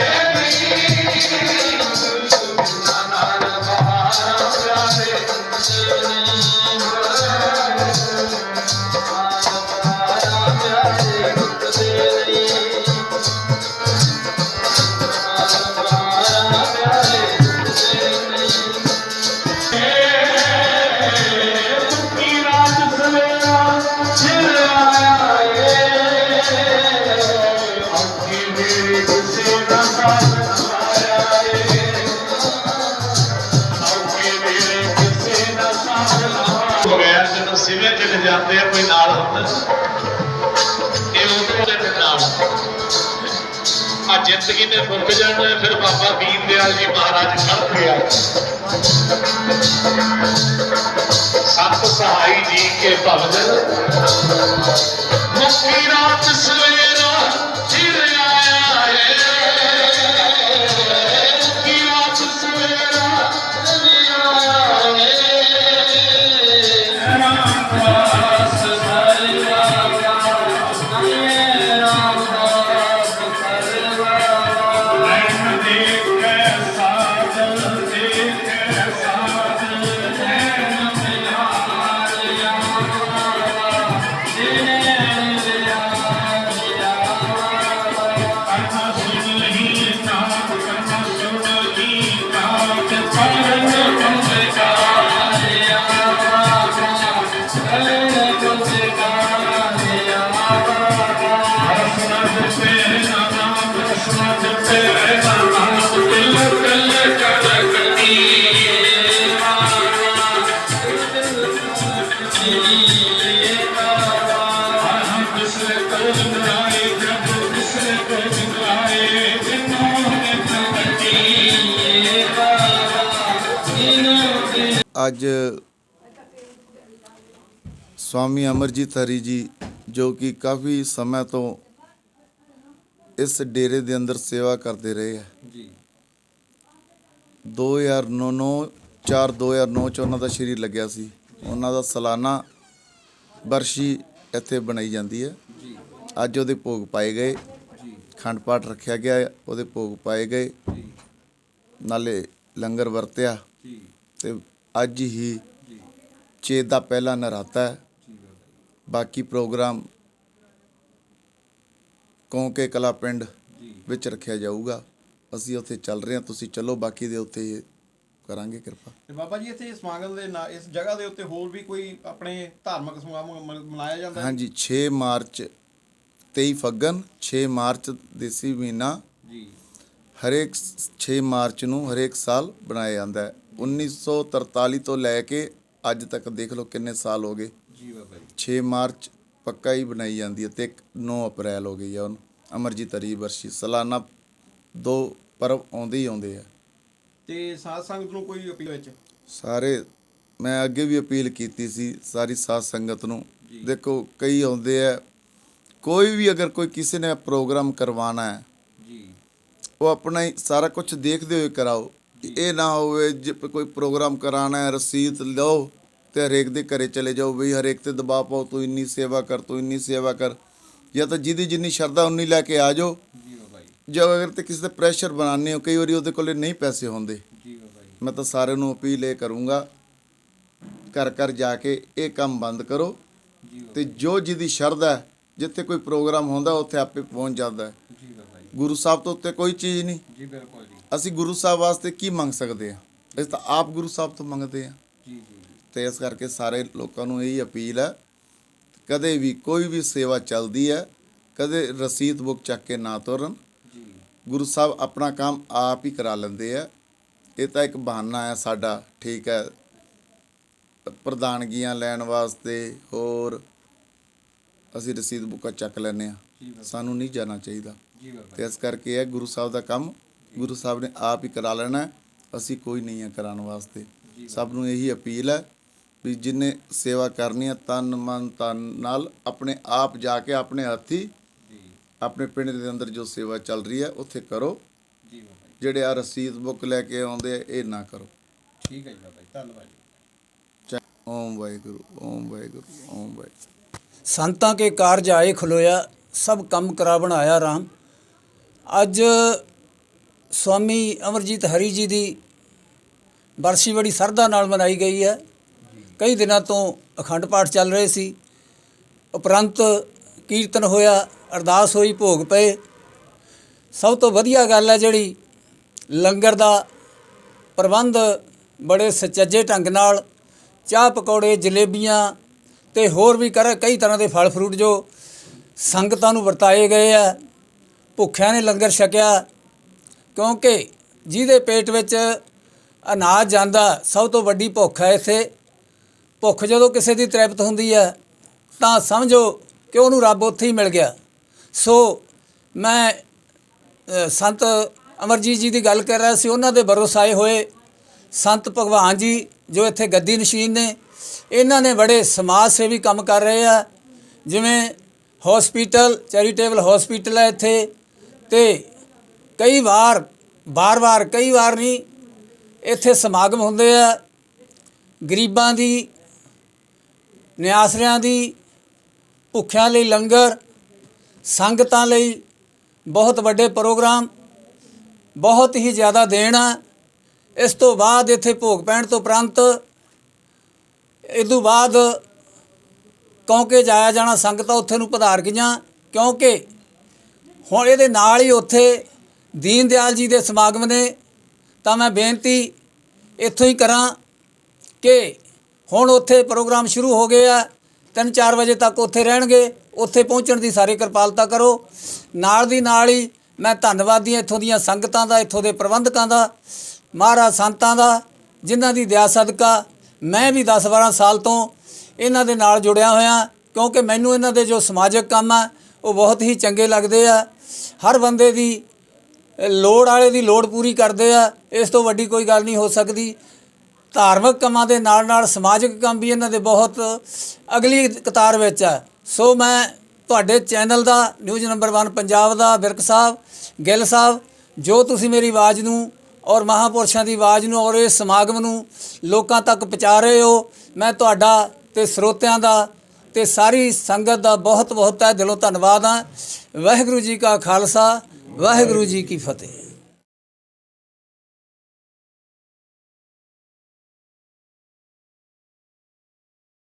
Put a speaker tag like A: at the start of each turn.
A: ਕੀ ਜਾਂਦੇ ਆ ਕੋਈ ਨਾਲ। ਹੁੰਦਾ ਇਹ ਉਦੋਂ ਦੇ ਨਾਲ। ਆ ਜ਼ਿੰਦਗੀ ਨੇ ਮੁੱਕ ਜਾਣਾ ਫਿਰ ਬਾਬਾ ਦੀਨ ਦਿਆਲ ਜੀ ਮਹਾਰਾਜ ਖੜ ਗਿਆ ਸਤ ਸਹਾਈ ਜੀ ਕੇ ਭਗਤ। ਮੁਖੀ ਰਾਤ ਸਵੇਰਾ ਫਿਰ ਆਇਆ ਏ। ਮੁਖੀ ਰਾਤ ਸਵੇਰਾ ਫਿਰ ਆਇਆ ਏ। ਰਾਮਦਾਸ
B: ਅੱਜ ਸਵਾਮੀ ਅਮਰਜੀਤ ਹਰੀ ਜੀ ਜੋ ਕਿ ਕਾਫੀ ਸਮੇਂ ਤੋਂ ਇਸ ਡੇਰੇ ਦੇ ਅੰਦਰ ਸੇਵਾ ਕਰਦੇ ਰਹੇ ਹੈ
C: ਜੀ।
B: 2009 4 2009 ਚ ਉਹਨਾਂ ਦਾ ਸ਼ਰੀਰ ਲੱਗਿਆ ਸੀ। ਉਹਨਾਂ ਦਾ ਸਾਲਾਨਾ ਬਰਸ਼ੀ ਇੱਥੇ ਬਣਾਈ ਜਾਂਦੀ ਹੈ।
C: ਜੀ।
B: ਅੱਜ ਉਹਦੇ ਭੋਗ ਪਾਏ ਗਏ।
C: ਜੀ।
B: ਖੰਡ ਪਾਠ ਰੱਖਿਆ ਗਿਆ ਉਹਦੇ ਭੋਗ ਪਾਏ ਗਏ।
C: ਜੀ।
B: ਨਾਲੇ ਲੰਗਰ ਵਰਤਿਆ।
C: ਜੀ।
B: ਤੇ ਅੱਜ ਹੀ ਚੇਤ ਦਾ ਪਹਿਲਾ ਨਰਾਤਾ ਹੈ। ਬਾਕੀ ਪ੍ਰੋਗਰਾਮ ਕੌਂਕੇ ਕਲਾ ਪਿੰਡ ਵਿੱਚ ਰੱਖਿਆ ਜਾਊਗਾ। ਅਸੀਂ ਉੱਥੇ ਚੱਲ ਰਹੇ ਹਾਂ। ਤੁਸੀਂ ਚੱਲੋ। ਬਾਕੀ ਦੇ ਉੱਤੇ ਕਰਾਂਗੇ ਕਿਰਪਾ।
C: ਤੇ ਬਾਬਾ ਜੀ ਇੱਥੇ ਸਮਾਗਮ ਦੇ ਨਾਲ ਇਸ ਜਗ੍ਹਾ ਦੇ ਉੱਤੇ ਹੋਰ ਵੀ ਕੋਈ ਆਪਣੇ ਧਾਰਮਿਕ ਸਮਾਗਮ ਮਨਾਇਆ ਜਾਂਦਾ ਹੈ?
B: ਹਾਂਜੀ। 6 ਮਾਰਚ 23 ਫੱਗਣ 6 ਮਾਰਚ ਦੇਸੀ ਮਹੀਨਾ
C: ਜੀ।
B: ਹਰੇਕ 6 ਮਾਰਚ ਨੂੰ ਹਰੇਕ ਸਾਲ ਬਣਾਇਆ ਜਾਂਦਾ ਹੈ। 1943 ਤੋਂ ਲੈ ਕੇ ਅੱਜ ਤੱਕ ਦੇਖ ਲਓ ਕਿੰਨੇ ਸਾਲ ਹੋ ਗਏ।
C: ਜੀ ਬਾਬਾ ਜੀ।
B: 6 ਮਾਰਚ ਪੱਕਾ ਹੀ ਬਣਾਈ ਜਾਂਦੀ ਹੈ ਤੇ ਇੱਕ 9 ਅਪ੍ਰੈਲ ਹੋ ਗਈ ਹੈ ਉਹਨੂੰ। ਅਮਰਜੀਤ ਹਰੀ ਵਰਸ਼ੀ ਸਾਲਾਨਾ ਦੋ ਪਰਵ ਆਉਂਦੇ ਹੀ ਆਉਂਦੇ ਆ।
C: ਤੇ ਸਾਧ ਸੰਗਤ ਨੂੰ ਕੋਈ ਅਪੀਲ ਵਿੱਚ?
B: ਸਾਰੇ ਮੈਂ ਅੱਗੇ ਵੀ ਅਪੀਲ ਕੀਤੀ ਸੀ ਸਾਰੀ ਸਾਧ ਸੰਗਤ ਨੂੰ। ਦੇਖੋ ਕਈ ਆਉਂਦੇ ਆ ਕੋਈ ਵੀ ਅਗਰ ਕੋਈ ਕਿਸੇ ਨੇ ਪ੍ਰੋਗਰਾਮ ਕਰਵਾਉਣਾ ਹੈ
C: ਜੀ।
B: ਉਹ ਆਪਣਾ ਹੀ ਸਾਰਾ ਕੁਝ ਦੇਖਦੇ ਹੋਏ ਕਰਾਓ। ਇਹ ਨਾ ਹੋਵੇ ਜੇ ਕੋਈ ਪ੍ਰੋਗਰਾਮ ਕਰਾਉਣਾ ਹੈ ਰਸੀਦ ਲਓ ਤੇ ਹਰੇਕ ਦੇ ਘਰੇ ਚਲੇ ਜਾਓ ਵੀ ਹਰੇਕ ਤੇ ਦਬਾਅ ਪਾਓ ਤੂੰ ਇੰਨੀ ਸੇਵਾ ਕਰ ਤੂੰ ਇੰਨੀ ਸੇਵਾ ਕਰ। ਜਾਂ ਤਾਂ ਜਿਹਦੀ ਜਿੰਨੀ ਸ਼ਰਧਾ ਉਨੀ ਲੈ ਕੇ ਆ ਜਾਓ।
C: ਜੀ
B: ਅਗਰ ਤੇ ਕਿਸੇ ਤੇ ਪ੍ਰੈਸ਼ਰ ਬਣਾਉਂਦੇ ਹੋ ਕਈ ਵਾਰੀ ਉਹਦੇ ਕੋਲੇ ਨਹੀਂ ਪੈਸੇ ਹੁੰਦੇ। ਮੈਂ ਤਾਂ ਸਾਰਿਆਂ ਨੂੰ ਅਪੀਲ ਇਹ ਕਰੂੰਗਾ ਘਰ ਘਰ ਜਾ ਕੇ ਇਹ ਕੰਮ ਬੰਦ ਕਰੋ। ਤੇ ਜੋ। ਜਿਹਦੀ ਸ਼ਰਧਾ ਜਿੱਥੇ ਕੋਈ ਪ੍ਰੋਗਰਾਮ ਹੁੰਦਾ ਉੱਥੇ ਆਪੇ ਪਹੁੰਚ ਜਾਂਦਾ ਹੈ। ਗੁਰੂ ਸਾਹਿਬ ਤੋਂ ਉੱਤੇ ਕੋਈ ਚੀਜ਼ ਨਹੀਂ।
C: ਜੀ ਬਿਲਕੁਲ ਜੀ।
B: ਅਸੀਂ ਗੁਰੂ ਸਾਹਿਬ ਵਾਸਤੇ ਕੀ ਮੰਗ ਸਕਦੇ ਹਾਂ? ਅਸੀਂ ਤਾਂ ਆਪ ਗੁਰੂ ਸਾਹਿਬ ਤੋਂ ਮੰਗਦੇ ਹਾਂ
C: ਜੀ
B: ਤੇ ਇਸ ਕਰਕੇ ਸਾਰੇ ਲੋਕਾਂ ਨੂੰ ਇਹੀ ਅਪੀਲ ਹੈ ਕਦੇ ਵੀ ਕੋਈ ਵੀ ਸੇਵਾ ਚੱਲਦੀ ਹੈ ਕਦੇ ਰਸੀਦ ਬੁੱਕ ਚੱਕ ਕੇ ਨਾ ਤੁਰਨ।
C: ਜੀ।
B: ਗੁਰੂ ਸਾਹਿਬ ਆਪਣਾ ਕੰਮ ਆਪ ਹੀ ਕਰਾ ਲੈਂਦੇ ਆ। ਇਹ ਤਾਂ ਇੱਕ ਬਹਾਨਾ ਹੈ ਸਾਡਾ ਠੀਕ ਹੈ। ਪ੍ਰਧਾਨਗੀਆਂ ਲੈਣ ਵਾਸਤੇ ਹੋਰ ਅਸੀਂ ਰਸੀਦ ਬੁੱਕਾਂ ਚੱਕ ਲੈਂਦੇ ਆ। ਸਾਨੂੰ ਨਹੀਂ ਜਾਣਾ ਚਾਹੀਦਾ। ਤੇ ਇਸ ਕਰਕੇ ਇਹ ਗੁਰੂ ਸਾਹਿਬ ਦਾ ਕੰਮ ਗੁਰੂ ਸਾਹਿਬ ਨੇ ਆਪ ਹੀ ਕਰਾ ਲੈਣਾ। ਅਸੀਂ ਕੋਈ ਨਹੀਂ ਹੈ ਕਰਾਉਣ ਵਾਸਤੇ। ਸਭ ਨੂੰ ਇਹੀ ਅਪੀਲ ਹੈ ਵੀ ਜਿਨੇ ਸੇਵਾ ਕਰਨੀ ਹੈ ਤਨ ਮਨ ਤਨ ਨਾਲ ਆਪਣੇ ਆਪ ਜਾ ਕੇ ਆਪਣੇ ਹੱਥੀ
C: ਜੀ।
B: ਆਪਣੇ ਪਿੰਡ ਦੇ ਅੰਦਰ ਜੋ ਸੇਵਾ ਚੱਲ ਰਹੀ ਹੈ ਉੱਥੇ ਕਰੋ।
C: ਜੀ ਬਾਬਾ
B: ਜਿਹੜੇ ਆ ਰਸੀਦ ਬੁੱਕ ਲੈ ਕੇ ਆਉਂਦੇ ਆ ਇਹ ਨਾ ਕਰੋ।
C: ਠੀਕ ਹੈ ਜੀ ਬਾਬਾ ਜੀ ਧੰਨਵਾਦ ਜੀ।
B: ਚਾ- ਓਮ ਵਾਹਿਗੁਰੂ ਓਮ ਵਾਹਿਗੁਰੂ ਓਮ ਵਾਹਿਗੁਰੂ।
D: ਸੰਤਾਂ ਕੇ ਕਾਰਜ ਆਏ ਖਲੋਇਆ ਸਭ ਕੰਮ ਕਰਾ ਬਣਾਇਆ ਰਾਮ। ਅੱਜ ਸਵਾਮੀ ਅਮਰਜੀਤ ਹਰੀ ਜੀ ਦੀ ਬਰਸੀ ਬੜੀ ਸਰਦਾ ਨਾਲ ਮਨਾਈ ਗਈ ਹੈ। ਕਈ ਦਿਨਾਂ ਤੋਂ ਅਖੰਡ ਪਾਠ ਚੱਲ ਰਹੇ ਸੀ। ਉਪਰੰਤ ਕੀਰਤਨ ਹੋਇਆ, ਅਰਦਾਸ ਹੋਈ, ਭੋਗ ਪਏ। ਸਭ ਤੋਂ ਵਧੀਆ ਗੱਲ ਹੈ ਜਿਹੜੀ, ਲੰਗਰ ਦਾ ਪ੍ਰਬੰਧ ਬੜੇ ਸੁਚੱਜੇ ਢੰਗ ਨਾਲ, ਚਾਹ ਪਕੌੜੇ, ਜਲੇਬੀਆਂ ਤੇ ਹੋਰ ਵੀ ਕਰ, ਕਈ ਤਰ੍ਹਾਂ ਦੇ ਫਲ ਫਰੂਟ ਜੋ ਸੰਗਤਾਂ ਨੂੰ ਵਰਤਾਏ ਗਏ ਆ ਭੁੱਖਿਆਂ ਨੇ ਲੰਗਰ ਛਕਿਆ। ਕਿਉਂਕਿ ਜਿਹਦੇ ਪੇਟ ਵਿੱਚ ਅਨਾਜ ਜਾਂਦਾ, ਸਭ ਤੋਂ ਵੱਡੀ ਭੁੱਖ ਹੈ ਇੱਥੇ। ਭੁੱਖ ਜਦੋਂ ਕਿਸੇ ਦੀ ਤ੍ਰਿਪਤ ਹੁੰਦੀ ਹੈ, ਤਾਂ ਸਮਝੋ ਕਿ ਉਹਨੂੰ ਰੱਬ ਉੱਥੇ ਹੀ ਮਿਲ ਗਿਆ। ਸੋ ਮੈਂ ਸੰਤ ਅਮਰਜੀਤ ਜੀ ਦੀ ਗੱਲ ਕਰ ਰਿਹਾ ਸੀ, ਉਹਨਾਂ ਦੇ ਬਰੋਸਾਏ ਹੋਏ ਸੰਤ ਭਗਵਾਨ ਜੀ ਜੋ ਇੱਥੇ ਗੱਦੀ ਨਸ਼ੀਨ ਨੇ, ਇਹਨਾਂ ਨੇ ਬੜੇ ਸਮਾਜ ਸੇਵੀ ਕੰਮ ਕਰ ਰਹੇ ਆ। ਜਿਵੇਂ ਹਸਪੀਟਲ ਚੈਰੀਟੇਬਲ ਹਸਪੀਟਲ ਹੈ ਇੱਥੇ ਤੇ ਕਈ ਵਾਰ ਬਾਰ-ਬਾਰ ਕਈ ਵਾਰ ਨਹੀਂ, ਇੱਥੇ ਸਮਾਗਮ ਹੁੰਦੇ ਆ, ਗਰੀਬਾਂ ਦੀ, ਨਿਆਸਰਿਆਂ ਦੀ, ਭੁੱਖਿਆਂ ਲਈ ਲੰਗਰ, ਸੰਗਤਾਂ ਲਈ ਬਹੁਤ ਵੱਡੇ ਪ੍ਰੋਗਰਾਮ, ਬਹੁਤ ਹੀ ਜ਼ਿਆਦਾ ਦੇਣ ਆ। ਇਸ ਤੋਂ ਬਾਅਦ ਇੱਥੇ ਭੋਗ ਪੈਣ ਤੋਂ ਉਪਰੰਤ ਇਸ ਤੋਂ ਬਾਅਦ ਕਿਉਂਕਿ ਜਾਇਆ ਜਾਣਾ, ਸੰਗਤਾਂ ਉੱਥੇ ਨੂੰ ਪਧਾਰ ਗਈਆਂ, ਕਿਉਂਕਿ ਹੁਣ ਇਹਦੇ ਨਾਲ ਹੀ ਉੱਥੇ ਦੀਨ ਦਿਆਲ ਜੀ ਦੇ ਸਮਾਗਮ ਨੇ ਤਾਂ ਮੈਂ ਬੇਨਤੀ ਇੱਥੋਂ ਹੀ ਕਰਾਂ ਕਿ ਹੁਣ ਉੱਥੇ ਪ੍ਰੋਗਰਾਮ ਸ਼ੁਰੂ ਹੋ ਗਏ ਆ 3-4 ਵਜੇ ਤੱਕ ਉੱਥੇ ਰਹਿਣਗੇ, ਉੱਥੇ ਪਹੁੰਚਣ ਦੀ ਸਾਰੀ ਕਿਰਪਾਲਤਾ ਕਰੋ। ਨਾਲ ਦੀ ਨਾਲ ਹੀ ਮੈਂ ਧੰਨਵਾਦੀ ਹਾਂ ਇੱਥੋਂ ਦੀਆਂ ਸੰਗਤਾਂ ਦਾ, ਇੱਥੋਂ ਦੇ ਪ੍ਰਬੰਧਕਾਂ ਦਾ, ਮਹਾਰਾਜ ਸੰਤਾਂ ਦਾ, ਜਿਨ੍ਹਾਂ ਦੀ ਦਿਆ ਸਦਕਾ ਮੈਂ ਵੀ 10-12 ਸਾਲ ਤੋਂ ਇਹਨਾਂ ਦੇ ਨਾਲ ਜੁੜਿਆ ਹੋਇਆ, ਕਿਉਂਕਿ ਮੈਨੂੰ ਇਹਨਾਂ ਦੇ ਜੋ ਸਮਾਜਿਕ ਕੰਮ ਆ, ਉਹ ਬਹੁਤ ਹੀ ਚੰਗੇ ਲੱਗਦੇ ਆ। ਹਰ ਬੰਦੇ ਦੀ ਲੋੜ ਵਾਲੇ ਦੀ ਲੋੜ ਪੂਰੀ ਕਰਦੇ ਆ, ਇਸ ਤੋਂ ਵੱਡੀ ਕੋਈ ਗੱਲ ਨਹੀਂ ਹੋ ਸਕਦੀ। ਧਾਰਮਿਕ ਕੰਮਾਂ ਦੇ ਨਾਲ ਨਾਲ ਸਮਾਜਿਕ ਕੰਮ ਵੀ ਇਹਨਾਂ ਦੇ ਬਹੁਤ ਅਗਲੀ ਕਤਾਰ ਵਿੱਚ ਆ। ਸੋ ਮੈਂ ਤੁਹਾਡੇ ਚੈਨਲ ਦਾ, ਨਿਊਜ਼ ਨੰਬਰ 1 ਪੰਜਾਬ ਦਾ ਵਿਰਕ ਸਾਹਿਬ, ਗਿੱਲ ਸਾਹਿਬ, ਜੋ ਤੁਸੀਂ ਮੇਰੀ ਆਵਾਜ਼ ਨੂੰ ਔਰ ਮਹਾਪੁਰਸ਼ਾਂ ਦੀ ਆਵਾਜ਼ ਨੂੰ ਔਰ ਇਸ ਸਮਾਗਮ ਨੂੰ ਲੋਕਾਂ ਤੱਕ ਪਹੁੰਚਾ ਰਹੇ ਹੋ, ਮੈਂ ਤੁਹਾਡਾ ਤੇ ਸਰੋਤਿਆਂ ਦਾ ਤੇ ਸਾਰੀ ਸੰਗਤ ਦਾ ਬਹੁਤ ਬਹੁਤ ਤਹਿ ਦਿਲੋਂ ਧੰਨਵਾਦ ਹਾਂ। ਵਾਹਿਗੁਰੂ ਜੀ ਕਾ ਖਾਲਸਾ ਵਾਹਿਗੁਰੂ ਜੀ ਕੀ ਫਤਿਹ।